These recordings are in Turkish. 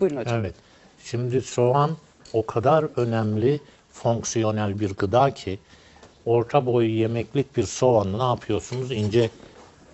Buyurun hocam. Evet. Şimdi soğan o kadar önemli fonksiyonel bir gıda ki orta boy yemeklik bir soğanı ne yapıyorsunuz? İnce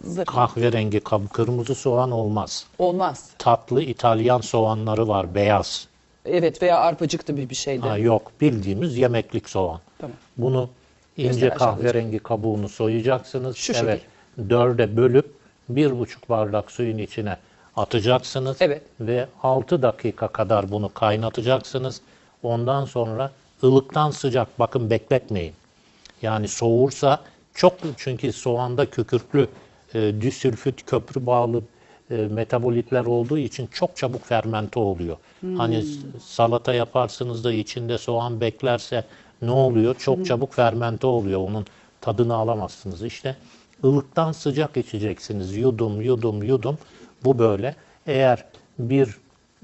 Zırh. kahverengi kırmızı soğan olmaz. Olmaz. Tatlı İtalyan soğanları var beyaz. Evet veya arpacık gibi bir şeydi. Ha, yok bildiğimiz yemeklik soğan. Tamam. Bunu ince Göster kahverengi kabuğunu soyacaksınız. Şu evet. Dörde bölüp bir buçuk bardak suyun içine atacaksınız. Evet. Ve 6 dakika kadar bunu kaynatacaksınız. Ondan sonra ılıktan sıcak bakın bekletmeyin. Yani soğursa çok çünkü soğanda kükürtlü e, disülfit köprü bağlı e, metabolitler olduğu için çok çabuk fermente oluyor. Hani s- salata yaparsınız da içinde soğan beklerse ne oluyor? Çok çabuk fermente oluyor. Onun tadını alamazsınız. İşte ılıktan sıcak içeceksiniz. Yudum yudum yudum. Bu böyle. Eğer bir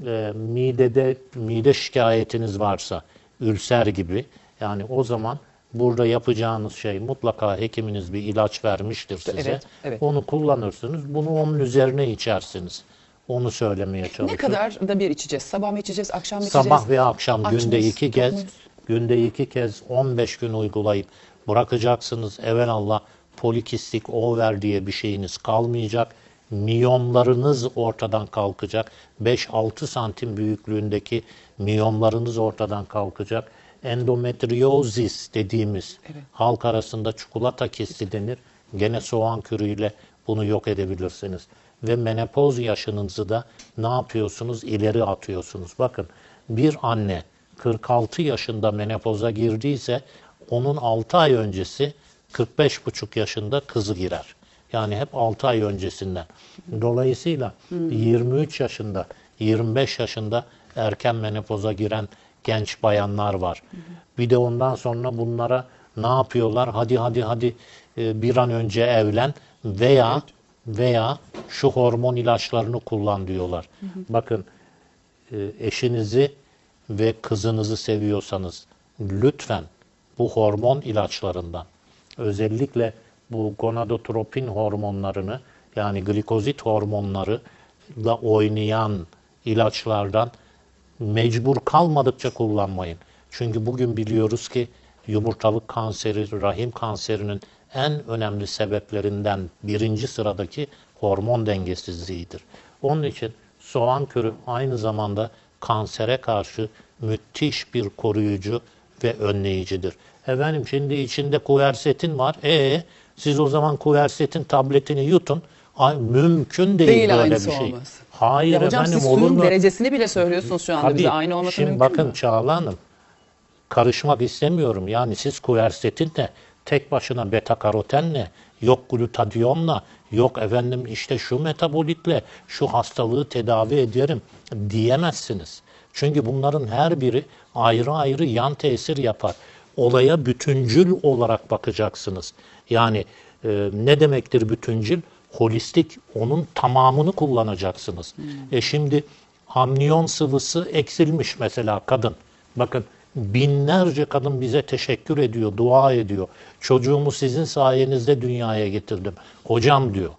e, midede mide şikayetiniz varsa ülser gibi yani o zaman burada yapacağınız şey mutlaka hekiminiz bir ilaç vermiştir size. Evet, evet. Onu kullanırsınız. Bunu onun üzerine içersiniz. Onu söylemeye Ne çalışıyorum. kadar da bir içeceğiz? Sabah mı içeceğiz, akşam mı içeceğiz? Sabah ve akşam Aç günde iki kez muyuz? günde iki kez 15 gün uygulayıp bırakacaksınız. Evelallah polikistik over diye bir şeyiniz kalmayacak. Miyomlarınız ortadan kalkacak. 5-6 santim büyüklüğündeki miyomlarınız ortadan kalkacak. Endometriozis dediğimiz halk arasında çikolata kisti denir. Gene soğan kürüyle bunu yok edebilirsiniz. Ve menopoz yaşınızı da ne yapıyorsunuz? İleri atıyorsunuz. Bakın bir anne 46 yaşında menopoza girdiyse onun 6 ay öncesi 45,5 yaşında kızı girer. Yani hep 6 ay öncesinden. Dolayısıyla 23 yaşında, 25 yaşında erken menopoza giren genç bayanlar var. Bir de ondan sonra bunlara ne yapıyorlar? Hadi hadi hadi e, bir an önce evlen veya veya şu hormon ilaçlarını kullan diyorlar. Bakın e, eşinizi ve kızınızı seviyorsanız lütfen bu hormon ilaçlarından özellikle bu gonadotropin hormonlarını yani glikozit hormonları da oynayan ilaçlardan mecbur kalmadıkça kullanmayın. Çünkü bugün biliyoruz ki yumurtalık kanseri, rahim kanserinin en önemli sebeplerinden birinci sıradaki hormon dengesizliğidir. Onun için soğan körü aynı zamanda kansere karşı müthiş bir koruyucu ve önleyicidir. Efendim şimdi içinde kuversetin var. E siz o zaman kuversetin tabletini yutun. Ay, mümkün değil, Değil böyle bir şey. olmaz. Hayır Ya hocam efendim siz olur mu? derecesini bile söylüyorsunuz şu anda Tabii. bize. Aynı olması Şimdi mümkün bakın mü? Çağla Hanım, karışmak istemiyorum. Yani siz kuversetinle, tek başına beta karotenle, yok glutadiyonla, yok efendim işte şu metabolitle, şu hastalığı tedavi ederim diyemezsiniz. Çünkü bunların her biri ayrı ayrı yan tesir yapar. Olaya bütüncül olarak bakacaksınız. Yani e, ne demektir bütüncül? Holistik, onun tamamını kullanacaksınız. E şimdi amniyon sıvısı eksilmiş mesela kadın. Bakın binlerce kadın bize teşekkür ediyor, dua ediyor. Çocuğumu sizin sayenizde dünyaya getirdim. Hocam diyor.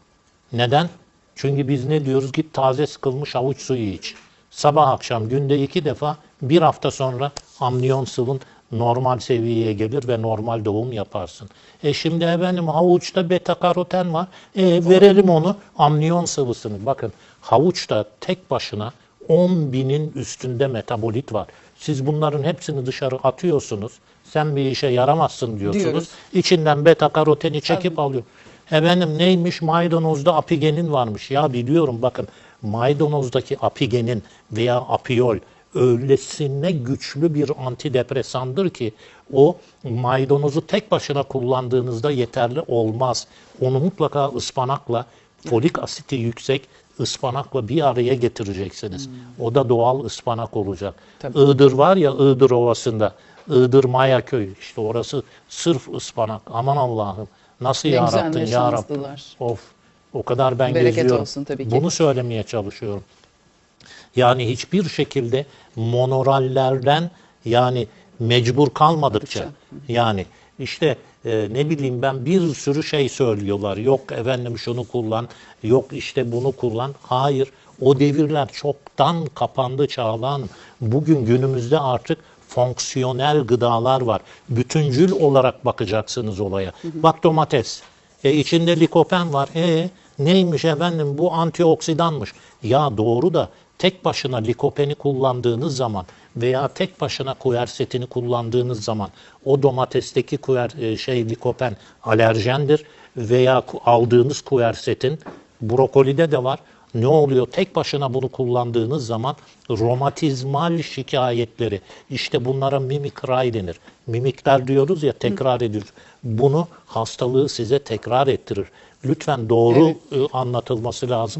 Neden? Çünkü biz ne diyoruz? Git taze sıkılmış avuç suyu iç. Sabah akşam günde iki defa bir hafta sonra amniyon sıvın normal seviyeye gelir ve normal doğum yaparsın. E şimdi efendim havuçta beta karoten var. E verelim onu amniyon sıvısını. Bakın havuçta tek başına 10 binin üstünde metabolit var. Siz bunların hepsini dışarı atıyorsunuz. Sen bir işe yaramazsın diyorsunuz. Diyoruz. İçinden beta karoteni çekip alıyor. Efendim neymiş maydanozda apigenin varmış. Ya biliyorum bakın maydanozdaki apigenin veya apiyol öylesine güçlü bir antidepresandır ki o maydanozu tek başına kullandığınızda yeterli olmaz. Onu mutlaka ıspanakla folik asiti yüksek ıspanakla bir araya getireceksiniz. O da doğal ıspanak olacak. Tabii. Iğdır var ya Iğdır Ovası'nda. Iğdır Maya Köy. işte orası sırf ıspanak. Aman Allah'ım. Nasıl Ne yarattın ya Rabbim. Of. O kadar ben Bereket geziyorum. olsun tabii ki. Bunu söylemeye çalışıyorum. Yani hiçbir şekilde monorallerden yani mecbur kalmadıkça yani işte e, ne bileyim ben bir sürü şey söylüyorlar. Yok efendim şunu kullan, yok işte bunu kullan. Hayır O devirler çoktan kapandı Çağlan. Bugün günümüzde artık fonksiyonel gıdalar var. Bütüncül olarak bakacaksınız olaya. Bak domates. E içinde likopen var. E neymiş efendim bu antioksidanmış. Ya doğru da tek başına likopeni kullandığınız zaman veya tek başına kuersetini kullandığınız zaman o domatesteki kuer, e, şey likopen alerjendir veya aldığınız kuersetin brokolide de var. Ne oluyor? Tek başına bunu kullandığınız zaman romatizmal şikayetleri, işte bunlara mimikray denir. Mimikler diyoruz ya tekrar ediyoruz. Bunu hastalığı size tekrar ettirir. Lütfen doğru e, anlatılması lazım.